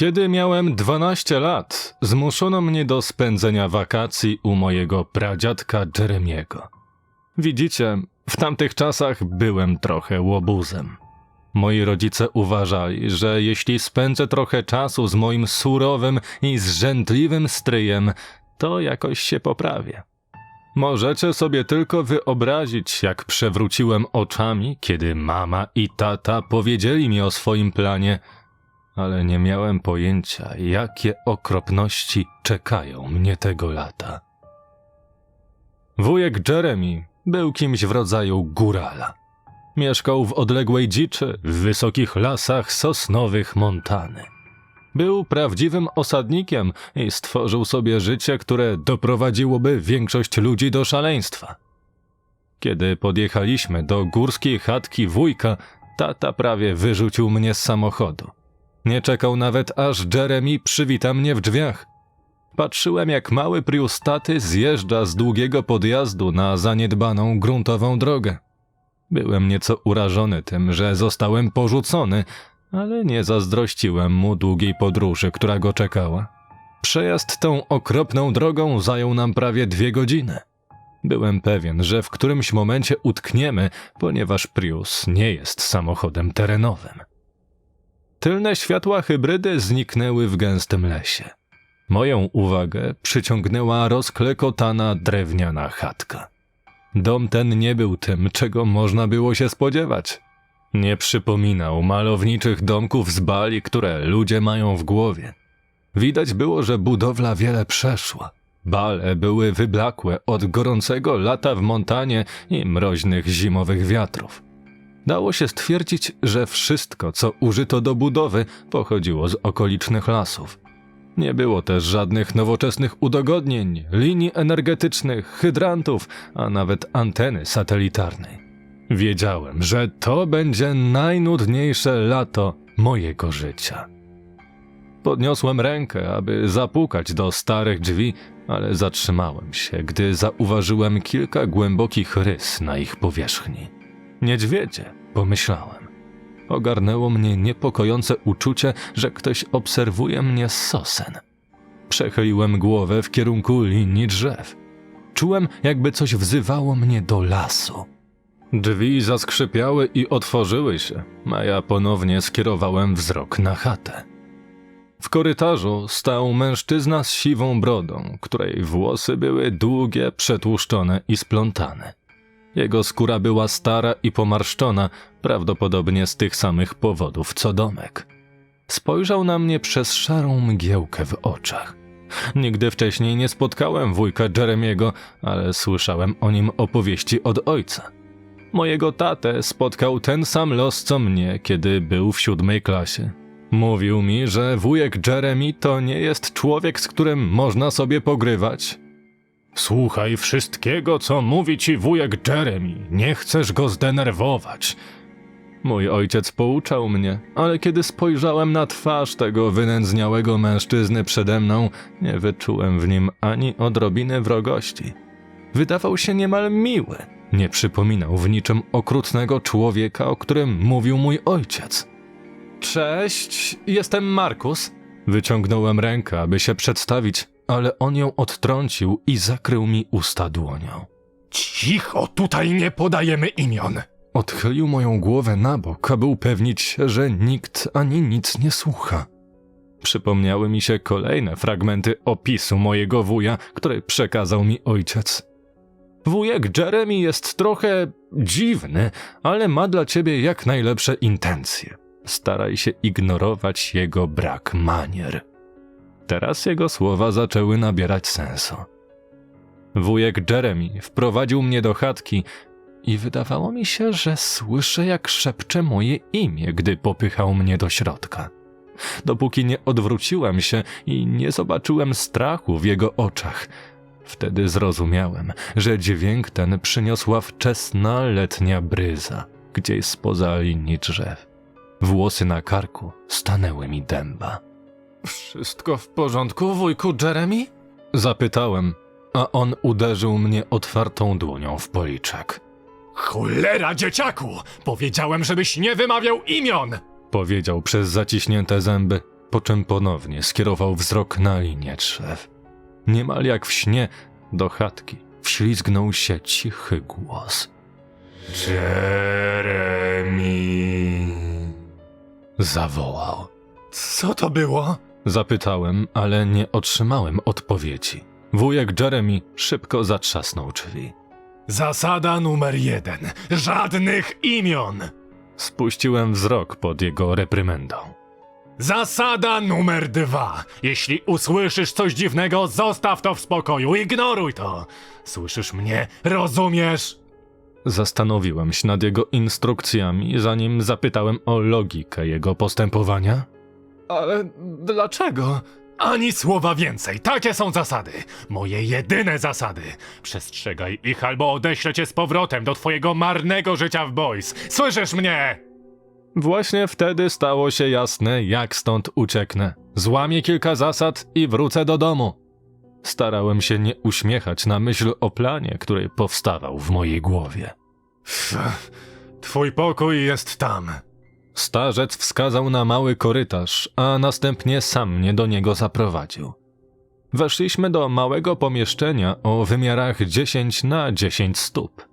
Kiedy miałem 12 lat, zmuszono mnie do spędzenia wakacji u mojego pradziadka Jeremiego. Widzicie, w tamtych czasach byłem trochę łobuzem. Moi rodzice uważali, że jeśli spędzę trochę czasu z moim surowym i zrzędliwym stryjem, to jakoś się poprawię. Możecie sobie tylko wyobrazić, jak przewróciłem oczami, kiedy mama i tata powiedzieli mi o swoim planie, ale nie miałem pojęcia, jakie okropności czekają mnie tego lata. Wujek Jeremy był kimś w rodzaju górala. Mieszkał w odległej dziczy, w wysokich lasach sosnowych Montany. Był prawdziwym osadnikiem i stworzył sobie życie, które doprowadziłoby większość ludzi do szaleństwa. Kiedy podjechaliśmy do górskiej chatki wujka, tata prawie wyrzucił mnie z samochodu. Nie czekał nawet, aż Jeremy przywita mnie w drzwiach. Patrzyłem, jak mały Prius taty zjeżdża z długiego podjazdu na zaniedbaną gruntową drogę. Byłem nieco urażony tym, że zostałem porzucony, ale nie zazdrościłem mu długiej podróży, która go czekała. Przejazd tą okropną drogą zajął nam prawie dwie godziny. Byłem pewien, że w którymś momencie utkniemy, ponieważ Prius nie jest samochodem terenowym. Tylne światła hybrydy zniknęły w gęstym lesie. Moją uwagę przyciągnęła rozklekotana drewniana chatka. Dom ten nie był tym, czego można było się spodziewać. Nie przypominał malowniczych domków z bali, które ludzie mają w głowie. Widać było, że budowla wiele przeszła. Bale były wyblakłe od gorącego lata w Montanie i mroźnych zimowych wiatrów. Dało się stwierdzić, że wszystko, co użyto do budowy, pochodziło z okolicznych lasów. Nie było też żadnych nowoczesnych udogodnień, linii energetycznych, hydrantów, a nawet anteny satelitarnej. Wiedziałem, że to będzie najnudniejsze lato mojego życia. Podniosłem rękę, aby zapukać do starych drzwi, ale zatrzymałem się, gdy zauważyłem kilka głębokich rys na ich powierzchni. Niedźwiedzie, pomyślałem. Ogarnęło mnie niepokojące uczucie, że ktoś obserwuje mnie z sosen. Przechyliłem głowę w kierunku linii drzew. Czułem, jakby coś wzywało mnie do lasu. Drzwi zaskrzypiały i otworzyły się, a ja ponownie skierowałem wzrok na chatę. W korytarzu stał mężczyzna z siwą brodą, której włosy były długie, przetłuszczone i splątane. Jego skóra była stara i pomarszczona, prawdopodobnie z tych samych powodów co domek. Spojrzał na mnie przez szarą mgiełkę w oczach. Nigdy wcześniej nie spotkałem wujka Jeremiego, ale słyszałem o nim opowieści od ojca. Mojego tatę spotkał ten sam los co mnie, kiedy był w siódmej klasie. Mówił mi, że wujek Jeremy to nie jest człowiek, z którym można sobie pogrywać. Słuchaj wszystkiego, co mówi ci wujek Jeremy. Nie chcesz go zdenerwować. Mój ojciec pouczał mnie, ale kiedy spojrzałem na twarz tego wynędzniałego mężczyzny przede mną, nie wyczułem w nim ani odrobiny wrogości. Wydawał się niemal miły. Nie przypominał w niczym okrutnego człowieka, o którym mówił mój ojciec. Cześć, jestem Markus. Wyciągnąłem rękę, aby się przedstawić, ale on ją odtrącił i zakrył mi usta dłonią. Cicho, tutaj nie podajemy imion. Odchylił moją głowę na bok, aby upewnić się, że nikt ani nic nie słucha. Przypomniały mi się kolejne fragmenty opisu mojego wuja, który przekazał mi ojciec. Wujek Jeremy jest trochę dziwny, ale ma dla ciebie jak najlepsze intencje. Staraj się ignorować jego brak manier. Teraz jego słowa zaczęły nabierać sensu. Wujek Jeremy wprowadził mnie do chatki i wydawało mi się, że słyszę, jak szepcze moje imię, gdy popychał mnie do środka. Dopóki nie odwróciłem się i nie zobaczyłem strachu w jego oczach, wtedy zrozumiałem, że dźwięk ten przyniosła wczesna letnia bryza, gdzieś spoza linii drzew. Włosy na karku stanęły mi dęba. Wszystko w porządku, wujku Jeremy? Zapytałem, a on uderzył mnie otwartą dłonią w policzek. Cholera, dzieciaku! Powiedziałem, żebyś nie wymawiał imion! Powiedział przez zaciśnięte zęby. po czym ponownie skierował wzrok na linię drzew. Niemal jak w śnie do chatki wślizgnął się cichy głos. Jeremy. Zawołał. Co to było? Zapytałem, ale nie otrzymałem odpowiedzi. Wujek Jeremy szybko zatrzasnął drzwi. Zasada numer jeden. Żadnych imion. Spuściłem wzrok pod jego reprymendą. Zasada numer dwa. Jeśli usłyszysz coś dziwnego, zostaw to w spokoju. Ignoruj to. Słyszysz mnie? Rozumiesz? Zastanowiłem się nad jego instrukcjami, zanim zapytałem o logikę jego postępowania. Ale dlaczego? Ani słowa więcej. Takie są zasady. Moje jedyne zasady. Przestrzegaj ich albo odeślę cię z powrotem do twojego marnego życia w boys. Słyszysz mnie? Właśnie wtedy stało się jasne, jak stąd ucieknę. Złamię kilka zasad i wrócę do domu. Starałem się nie uśmiechać na myśl o planie, który powstawał w mojej głowie. Twój pokój jest tam. Starzec wskazał na mały korytarz, a następnie sam mnie do niego zaprowadził. Weszliśmy do małego pomieszczenia o wymiarach 10 na 10 stóp.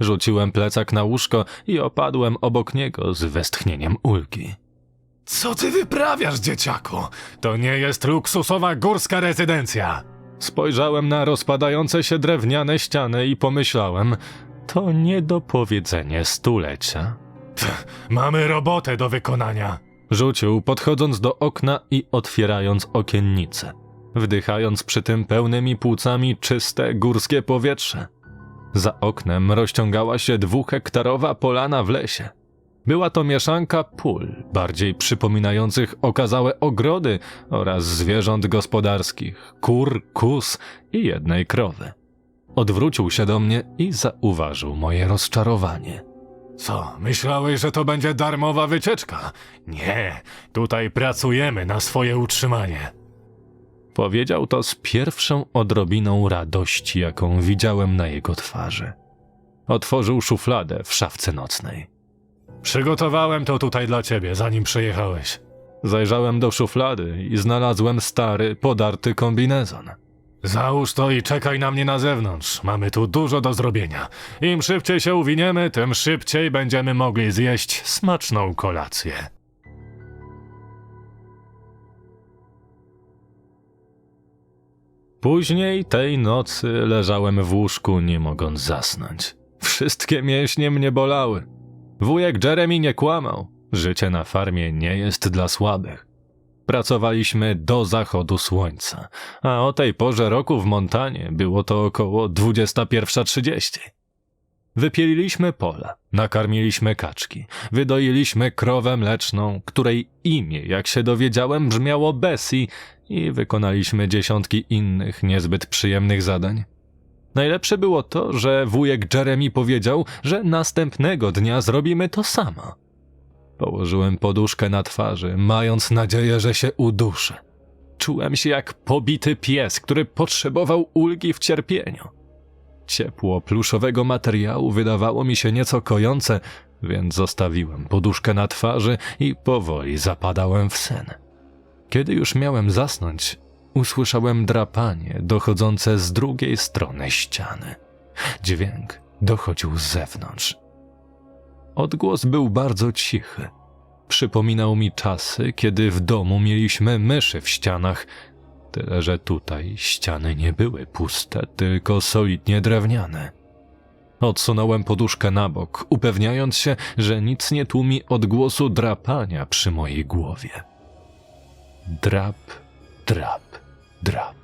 Rzuciłem plecak na łóżko i opadłem obok niego z westchnieniem ulgi. Co ty wyprawiasz, dzieciaku? To nie jest luksusowa górska rezydencja. Spojrzałem na rozpadające się drewniane ściany i pomyślałem, to nie do Mamy robotę do wykonania. Rzucił, podchodząc do okna i otwierając okiennice, wdychając przy tym pełnymi płucami czyste górskie powietrze. Za oknem rozciągała się dwuhektarowa polana w lesie. Była to mieszanka pól, bardziej przypominających okazałe ogrody oraz zwierząt gospodarskich, kur, kus i jednej krowy. Odwrócił się do mnie i zauważył moje rozczarowanie. Co, myślałeś, że to będzie darmowa wycieczka? Nie, tutaj pracujemy na swoje utrzymanie. Powiedział to z pierwszą odrobiną radości, jaką widziałem na jego twarzy. Otworzył szufladę w szafce nocnej. Przygotowałem to tutaj dla ciebie, zanim przyjechałeś. Zajrzałem do szuflady i znalazłem stary, podarty kombinezon. Załóż to i czekaj na mnie na zewnątrz. Mamy tu dużo do zrobienia. Im szybciej się uwiniemy, tym szybciej będziemy mogli zjeść smaczną kolację. Później tej nocy leżałem w łóżku, nie mogąc zasnąć. Wszystkie mięśnie mnie bolały. Wujek Jeremy nie kłamał. Życie na farmie nie jest dla słabych. Pracowaliśmy do zachodu słońca, a o tej porze roku w Montanie było to około 21.30. Wypieliliśmy pola, nakarmiliśmy kaczki, wydoiliśmy krowę mleczną, której imię, jak się dowiedziałem, brzmiało Bessie i wykonaliśmy dziesiątki innych niezbyt przyjemnych zadań. Najlepsze było to, że wujek Jeremy powiedział, że następnego dnia zrobimy to samo. Położyłem poduszkę na twarzy, mając nadzieję, że się uduszę. Czułem się jak pobity pies, który potrzebował ulgi w cierpieniu. Ciepło pluszowego materiału wydawało mi się nieco kojące, więc zostawiłem poduszkę na twarzy i powoli zapadałem w sen. Kiedy już miałem zasnąć, usłyszałem drapanie dochodzące z drugiej strony ściany. Dźwięk dochodził z zewnątrz. Odgłos był bardzo cichy. Przypominał mi czasy, kiedy w domu mieliśmy myszy w ścianach, tyle że tutaj ściany nie były puste, tylko solidnie drewniane. Odsunąłem poduszkę na bok, upewniając się, że nic nie tłumi odgłosu drapania przy mojej głowie. Drap, drap, drap.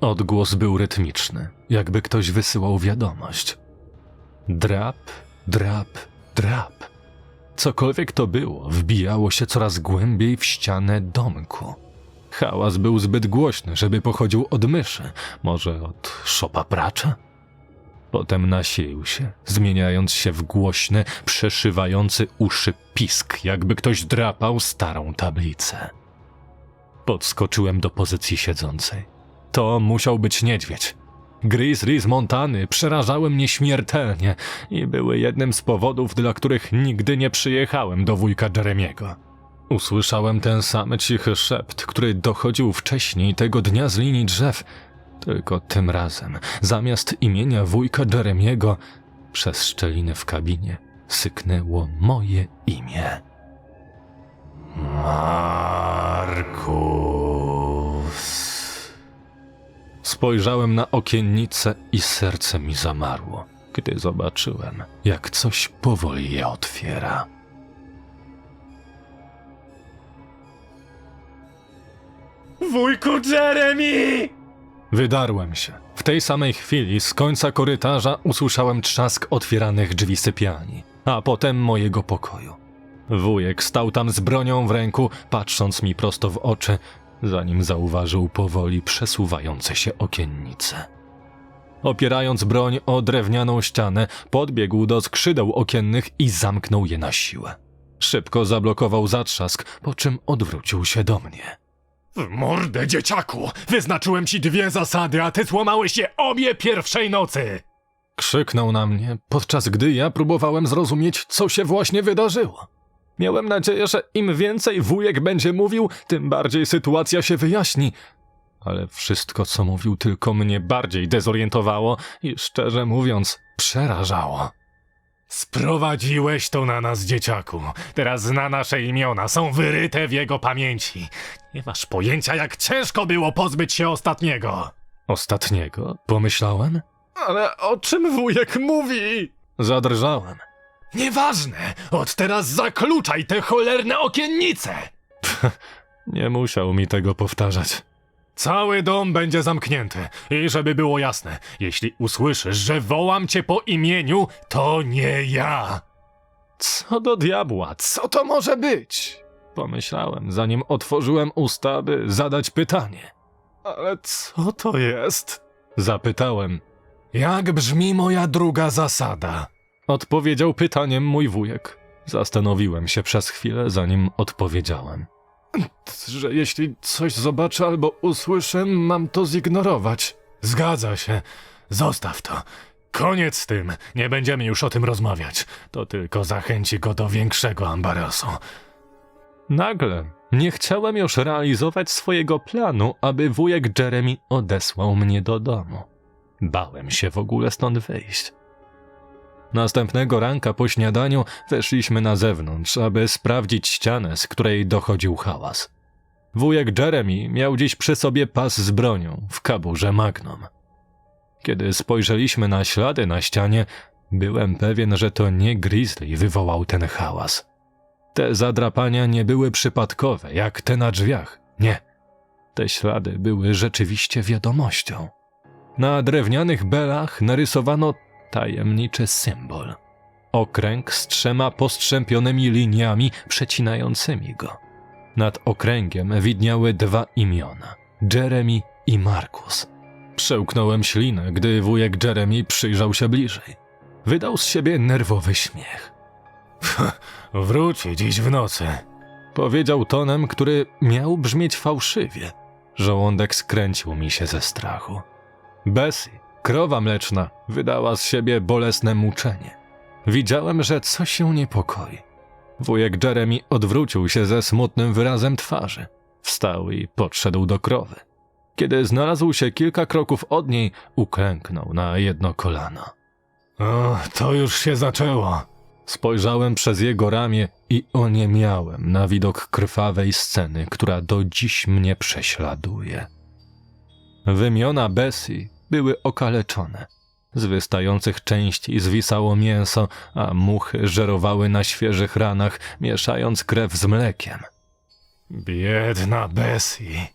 Odgłos był rytmiczny, jakby ktoś wysyłał wiadomość. Drap, drap, drap. Cokolwiek to było, wbijało się coraz głębiej w ścianę domku. Hałas był zbyt głośny, żeby pochodził od myszy, może od szopa pracza? Potem nasilił się, zmieniając się w głośny, przeszywający uszy pisk, jakby ktoś drapał starą tablicę. Podskoczyłem do pozycji siedzącej. To musiał być niedźwiedź. Grizzly z Montany przerażały mnie śmiertelnie i były jednym z powodów, dla których nigdy nie przyjechałem do wujka Jeremiego. Usłyszałem ten sam cichy szept, który dochodził wcześniej tego dnia z linii drzew, tylko tym razem, zamiast imienia wujka Jeremiego, przez szczeliny w kabinie syknęło moje imię. Markus. Spojrzałem na okiennicę i serce mi zamarło, gdy zobaczyłem, jak coś powoli je otwiera. Wujku Jeremy! Wydarłem się. W tej samej chwili z końca korytarza usłyszałem trzask otwieranych drzwi sypialni, a potem mojego pokoju. Wujek stał tam z bronią w ręku, patrząc mi prosto w oczy, zanim zauważył powoli przesuwające się okiennice. Opierając broń o drewnianą ścianę, podbiegł do skrzydeł okiennych i zamknął je na siłę. Szybko zablokował zatrzask, po czym odwrócił się do mnie. W mordę, dzieciaku! Wyznaczyłem ci dwie zasady, a ty złamałeś je obie pierwszej nocy! Krzyknął na mnie, podczas gdy ja próbowałem zrozumieć, co się właśnie wydarzyło. Miałem nadzieję, że im więcej wujek będzie mówił, tym bardziej sytuacja się wyjaśni. Ale wszystko, co mówił, tylko mnie bardziej dezorientowało i szczerze mówiąc, przerażało. Sprowadziłeś to na nas, dzieciaku. Teraz zna nasze imiona, są wyryte w jego pamięci. Nie masz pojęcia, jak ciężko było pozbyć się ostatniego. Ostatniego, pomyślałem? Ale o czym wujek mówi? Zadrżałem. Nieważne! Od teraz zakluczaj te cholerne okiennice! Nie musiał mi tego powtarzać. Cały dom będzie zamknięty. I żeby było jasne, jeśli usłyszysz, że wołam cię po imieniu, to nie ja. Co do diabła, co to może być? Pomyślałem, zanim otworzyłem usta, by zadać pytanie. Ale co to jest? Zapytałem. Jak brzmi moja druga zasada? Odpowiedział pytaniem mój wujek. Zastanowiłem się przez chwilę, zanim odpowiedziałem. Że jeśli coś zobaczę albo usłyszę, mam to zignorować. Zgadza się. Zostaw to. Koniec z tym. Nie będziemy już o tym rozmawiać. To tylko zachęci go do większego ambarasu. Nagle nie chciałem już realizować swojego planu, aby wujek Jeremy odesłał mnie do domu. Bałem się w ogóle stąd wyjść. Następnego ranka po śniadaniu weszliśmy na zewnątrz, aby sprawdzić ścianę, z której dochodził hałas. Wujek Jeremy miał dziś przy sobie pas z bronią w kaburze Magnum. Kiedy spojrzeliśmy na ślady na ścianie, byłem pewien, że to nie Grizzly wywołał ten hałas. Te zadrapania nie były przypadkowe, jak te na drzwiach. Nie. Te ślady były rzeczywiście wiadomością. Na drewnianych belach narysowano tajemniczy symbol. Okręg z trzema postrzępionymi liniami przecinającymi go. Nad okręgiem widniały dwa imiona: Jeremy i Markus. Przełknąłem ślinę, gdy wujek Jeremy przyjrzał się bliżej. Wydał z siebie nerwowy śmiech. Wróci dziś w nocy. Powiedział tonem, który miał brzmieć fałszywie. Żołądek skręcił mi się ze strachu. Bessie, krowa mleczna, wydała z siebie bolesne muczenie. Widziałem, że coś się niepokoi. Wujek Jeremy odwrócił się ze smutnym wyrazem twarzy. Wstał i podszedł do krowy. Kiedy znalazł się kilka kroków od niej, uklęknął na jedno kolano. O, to już się zaczęło. Spojrzałem przez jego ramię i oniemiałem na widok krwawej sceny, która do dziś mnie prześladuje. Wymiona Bessie były okaleczone. Z wystających części zwisało mięso, a muchy żerowały na świeżych ranach, mieszając krew z mlekiem. Biedna Bessie.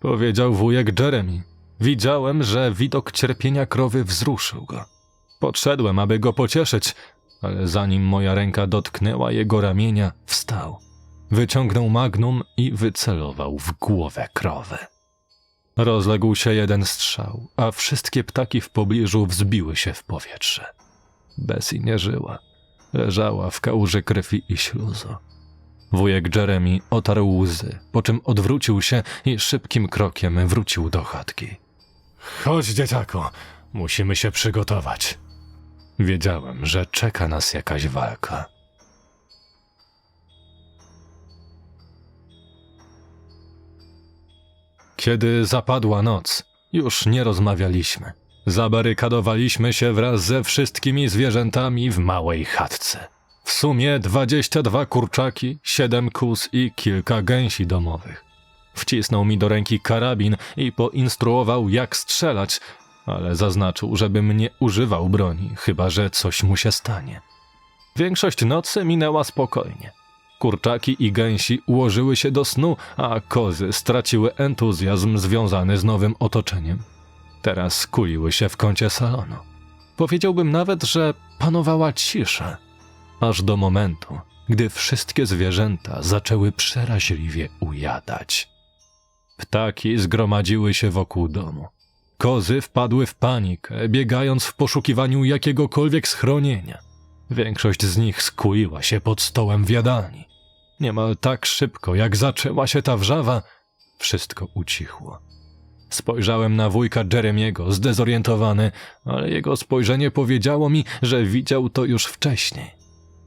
Powiedział wujek Jeremy. Widziałem, że widok cierpienia krowy wzruszył go. Podszedłem, aby go pocieszyć, ale zanim moja ręka dotknęła jego ramienia, wstał. Wyciągnął magnum i wycelował w głowę krowy. Rozległ się jeden strzał, a wszystkie ptaki w pobliżu wzbiły się w powietrze. Bessie nie żyła. Leżała w kałuży krwi i śluzu. Wujek Jeremy otarł łzy, po czym odwrócił się i szybkim krokiem wrócił do chatki. Chodź, dzieciaku. Musimy się przygotować. Wiedziałem, że czeka nas jakaś walka. Kiedy zapadła noc, już nie rozmawialiśmy. Zabarykadowaliśmy się wraz ze wszystkimi zwierzętami w małej chatce. W sumie 22 kurczaki, 7 kus i kilka gęsi domowych. Wcisnął mi do ręki karabin i poinstruował, jak strzelać, ale zaznaczył, żebym nie używał broni, chyba że coś mu się stanie. Większość nocy minęła spokojnie. Kurczaki i gęsi ułożyły się do snu, a kozy straciły entuzjazm związany z nowym otoczeniem. Teraz kuliły się w kącie salonu. Powiedziałbym nawet, że panowała cisza, aż do momentu, gdy wszystkie zwierzęta zaczęły przeraźliwie ujadać. Ptaki zgromadziły się wokół domu. Kozy wpadły w panikę, biegając w poszukiwaniu jakiegokolwiek schronienia. Większość z nich skuiła się pod stołem w jadalni. Niemal tak szybko, jak zaczęła się ta wrzawa, wszystko ucichło. Spojrzałem na wujka Jeremiego, zdezorientowany, ale jego spojrzenie powiedziało mi, że widział to już wcześniej.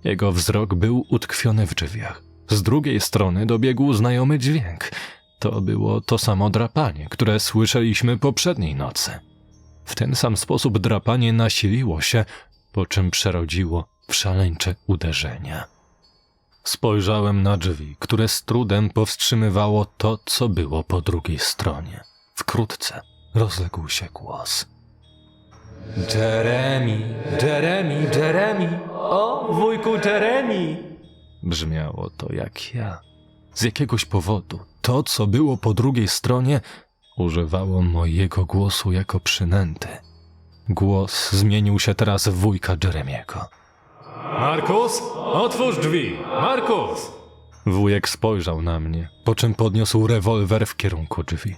Jego wzrok był utkwiony w drzwiach. Z drugiej strony dobiegł znajomy dźwięk. To było to samo drapanie, które słyszeliśmy poprzedniej nocy. W ten sam sposób drapanie nasiliło się, po czym przerodziło w szaleńcze uderzenia. Spojrzałem na drzwi, które z trudem powstrzymywało to, co było po drugiej stronie. Wkrótce rozległ się głos. Jeremy, Jeremy, Jeremy, o wujku Jeremy. Brzmiało to jak ja. Z jakiegoś powodu to, co było po drugiej stronie, używało mojego głosu jako przynęty. Głos zmienił się teraz w wujka Jeremiego. Markus, otwórz drzwi! Markus! Wujek spojrzał na mnie, po czym podniósł rewolwer w kierunku drzwi.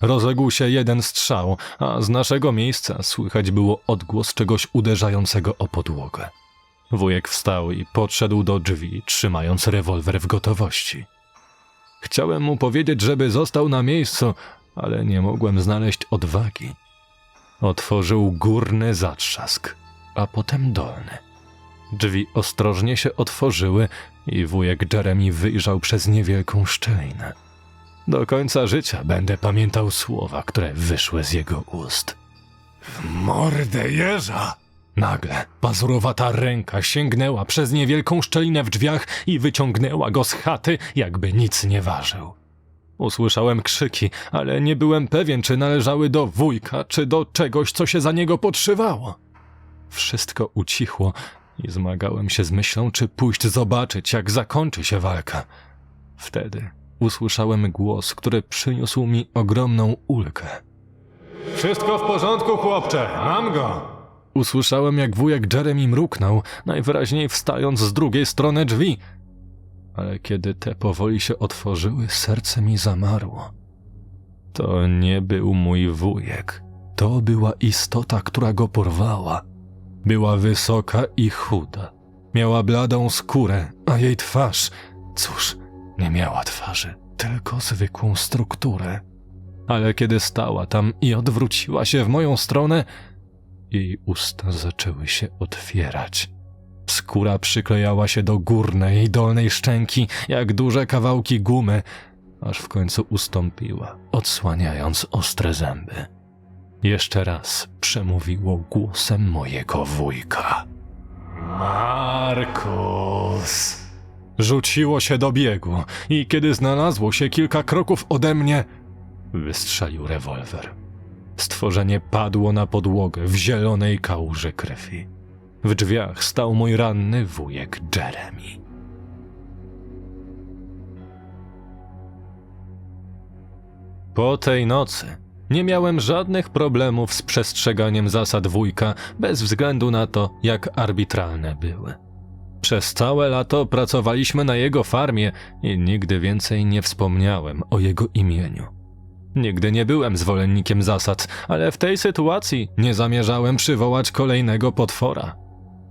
Rozległ się jeden strzał, a z naszego miejsca słychać było odgłos czegoś uderzającego o podłogę. Wujek wstał i podszedł do drzwi, trzymając rewolwer w gotowości. Chciałem mu powiedzieć, żeby został na miejscu, ale nie mogłem znaleźć odwagi. Otworzył górny zatrzask, a potem dolny. Drzwi ostrożnie się otworzyły i wujek Jeremy wyjrzał przez niewielką szczelinę. Do końca życia będę pamiętał słowa, które wyszły z jego ust. Mordę jeża! Nagle pazurowata ręka sięgnęła przez niewielką szczelinę w drzwiach i wyciągnęła go z chaty, jakby nic nie ważył. Usłyszałem krzyki, ale nie byłem pewien, czy należały do wujka, czy do czegoś, co się za niego podszywało. Wszystko ucichło i zmagałem się z myślą, czy pójść zobaczyć, jak zakończy się walka. Wtedy usłyszałem głos, który przyniósł mi ogromną ulgę. Wszystko w porządku, chłopcze, mam go! Usłyszałem, jak wujek Jeremy mruknął, najwyraźniej wstając z drugiej strony drzwi. Ale kiedy te powoli się otworzyły, serce mi zamarło. To nie był mój wujek. To była istota, która go porwała. Była wysoka i chuda. Miała bladą skórę, a jej twarz, cóż, nie miała twarzy, tylko zwykłą strukturę. Ale kiedy stała tam i odwróciła się w moją stronę, jej usta zaczęły się otwierać. Skóra przyklejała się do górnej i dolnej szczęki, jak duże kawałki gumy, aż w końcu ustąpiła, odsłaniając ostre zęby. Jeszcze raz przemówiło głosem mojego wujka. Markus! Rzuciło się do biegu i kiedy znalazło się kilka kroków ode mnie, wystrzelił rewolwer. Stworzenie padło na podłogę w zielonej kałuży krwi. W drzwiach stał mój ranny wujek Jeremy. Po tej nocy nie miałem żadnych problemów z przestrzeganiem zasad wujka, bez względu na to, jak arbitralne były. Przez całe lato pracowaliśmy na jego farmie i nigdy więcej nie wspomniałem o jego imieniu. Nigdy nie byłem zwolennikiem zasad, ale w tej sytuacji nie zamierzałem przywołać kolejnego potwora.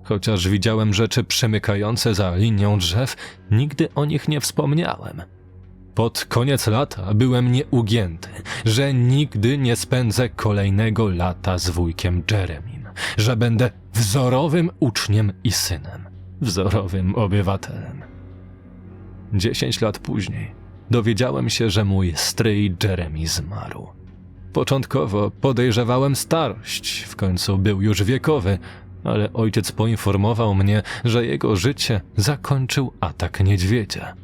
Chociaż widziałem rzeczy przemykające za linią drzew, nigdy o nich nie wspomniałem. Pod koniec lata byłem nieugięty, że nigdy nie spędzę kolejnego lata z wujkiem Jeremim, że będę wzorowym uczniem i synem, wzorowym obywatelem. Dziesięć lat później dowiedziałem się, że mój stryj Jeremy zmarł. Początkowo podejrzewałem starość, w końcu był już wiekowy, ale ojciec poinformował mnie, że jego życie zakończył atak niedźwiedzia.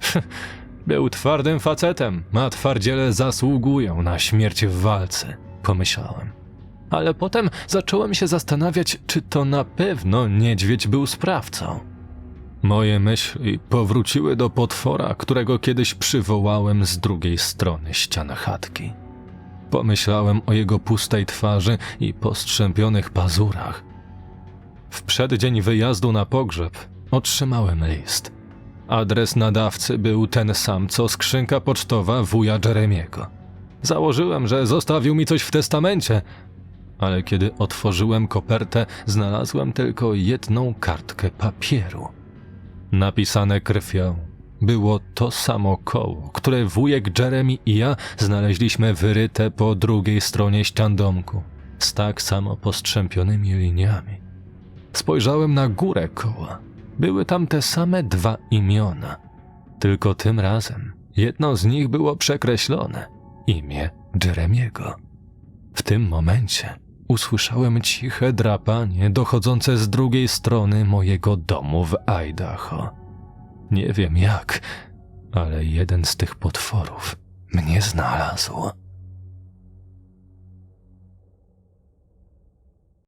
Był twardym facetem, a twardziele zasługują na śmierć w walce, pomyślałem. Ale potem zacząłem się zastanawiać, czy to na pewno niedźwiedź był sprawcą. Moje myśli powróciły do potwora, którego kiedyś przywołałem z drugiej strony ścian chatki. Pomyślałem o jego pustej twarzy i postrzępionych pazurach. W przeddzień wyjazdu na pogrzeb otrzymałem list. Adres nadawcy był ten sam, co skrzynka pocztowa wuja Jeremiego. Założyłem, że zostawił mi coś w testamencie, ale kiedy otworzyłem kopertę, znalazłem tylko jedną kartkę papieru. Napisane krwią było to samo koło, które wujek Jeremy i ja znaleźliśmy wyryte po drugiej stronie ścian domku, z tak samo postrzępionymi liniami. Spojrzałem na górę koła. Były tam te same dwa imiona. Tylko tym razem jedno z nich było przekreślone imię Jeremiego. W tym momencie usłyszałem ciche drapanie dochodzące z drugiej strony mojego domu w Idaho. Nie wiem jak, ale jeden z tych potworów mnie znalazł.